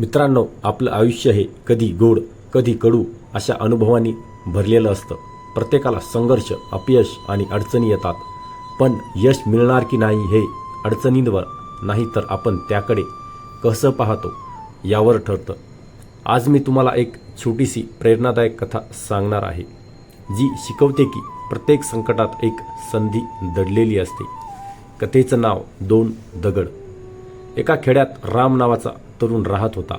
मित्रांनो आपलं आयुष्य हे कधी गोड कधी कडू अशा अनुभवांनी भरलेलं असतं. प्रत्येकाला संघर्ष अपयश आणि अडचणी येतात. पण यश मिळणार की नाही हे अडचणींवर नाही तर आपण त्याकडे कसं पाहतो यावर ठरतं. आज मी तुम्हाला एक छोटीशी प्रेरणादायक कथा सांगणार आहे जी शिकवते की प्रत्येक संकटात एक संधी दडलेली असते. कथेचं नाव दोन दगड. एका खेड्यात राम नावाचा तरुण राहत होता.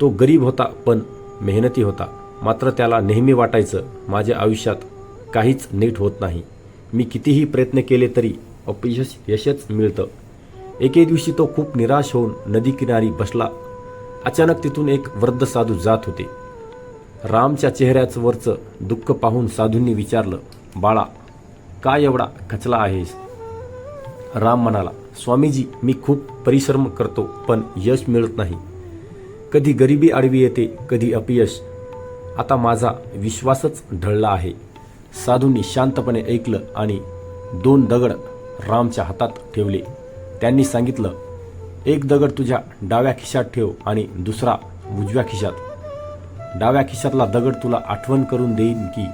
तो गरीब होता पण मेहनती होता. मात्र त्याला नेहमी वाटायचं माझ्या आयुष्यात काहीच नीट होत नाही. मी कितीही प्रयत्न केले तरी अपयश यशच मिळतं. एके दिवशी तो खूप निराश होऊन नदीकिनारी बसला. अचानक तिथून एक वृद्ध साधू जात होते. रामच्या चेहऱ्याचं वरचं दुःख पाहून साधूंनी विचारलं बाळा काय एवढा खचला आहेस? राम म्हणाला स्वामीजी मी खूप परिश्रम करतो पण यश मिळत नाही. कधी गरिबी आडवी येते कधी अपयश. आता माझा विश्वासच ढळला आहे. साधूंनी शांतपणे ऐकलं आणि दोन दगड रामच्या हातात ठेवले. त्यांनी सांगितलं एक दगड तुझ्या डाव्या खिशात ठेव आणि दुसरा उजव्या खिशात. डाव्या खिशातला दगड तुला आठवण करून देईन की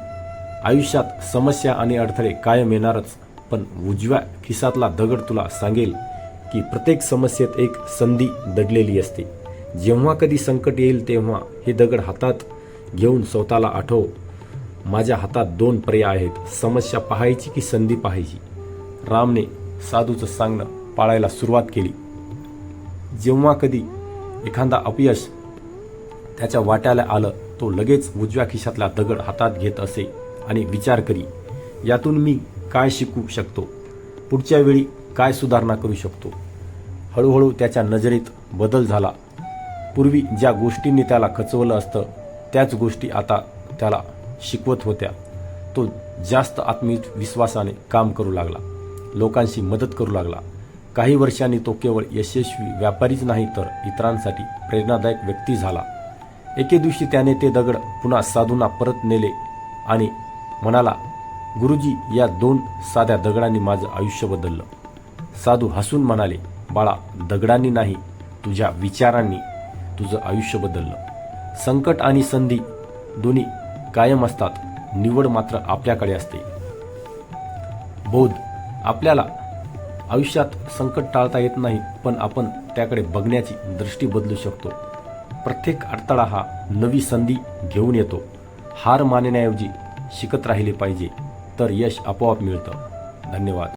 आयुष्यात समस्या आणि अडथळे कायम येणारच. पण उजव्या खिसातला दगड तुला सांगेल की प्रत्येक समस्येत एक संधी दडलेली असते. जेव्हा कधी संकट येईल तेव्हा हे दगड हातात घेऊन स्वतःला आठव. माझ्या हातात दोन पर्याय आहेत. समस्या पाहायची की संधी पाहायची. रामने साधूचं सांगणं पाळायला सुरुवात केली. जेव्हा कधी एखादा अपयश त्याच्या वाट्याला आलं तो लगेच उजव्या खिशातला दगड हातात घेत असे आणि विचार करी. यातून मी काय शिकू शकतो? पुढच्या वेळी काय सुधारणा करू शकतो? हळूहळू त्याच्या नजरेत बदल झाला. पूर्वी ज्या गोष्टींनी त्याला खचवलं असतं त्याच गोष्टी आता त्याला शिकवत होत्या. तो जास्त आत्मविश्वासाने काम करू लागला. लोकांशी मदत करू लागला. काही वर्षांनी तो केवळ यशस्वी व्यापारीच नाही तर इतरांसाठी प्रेरणादायक व्यक्ती झाला. एके दिवशी त्याने ते दगड पुन्हा साधूंना परत नेले आणि म्हणाला गुरुजी या दोन साध्या दगडांनी माझं आयुष्य बदललं. साधू हसून म्हणाले बाळा दगडांनी नाही तुझ्या विचारांनी तुझं आयुष्य बदललं. संकट आणि संधी दोन्ही कायम असतात निवड मात्र आपल्याकडे असते. बोध आपल्याला आयुष्यात संकट टाळता येत नाही पण आपण त्याकडे बघण्याची दृष्टी बदलू शकतो. प्रत्येक अडथळा हा नवी संधी घेऊन येतो. हार मानण्याऐवजी शिकत राहिले पाहिजे. तर यश आपोआप मिळतं. धन्यवाद.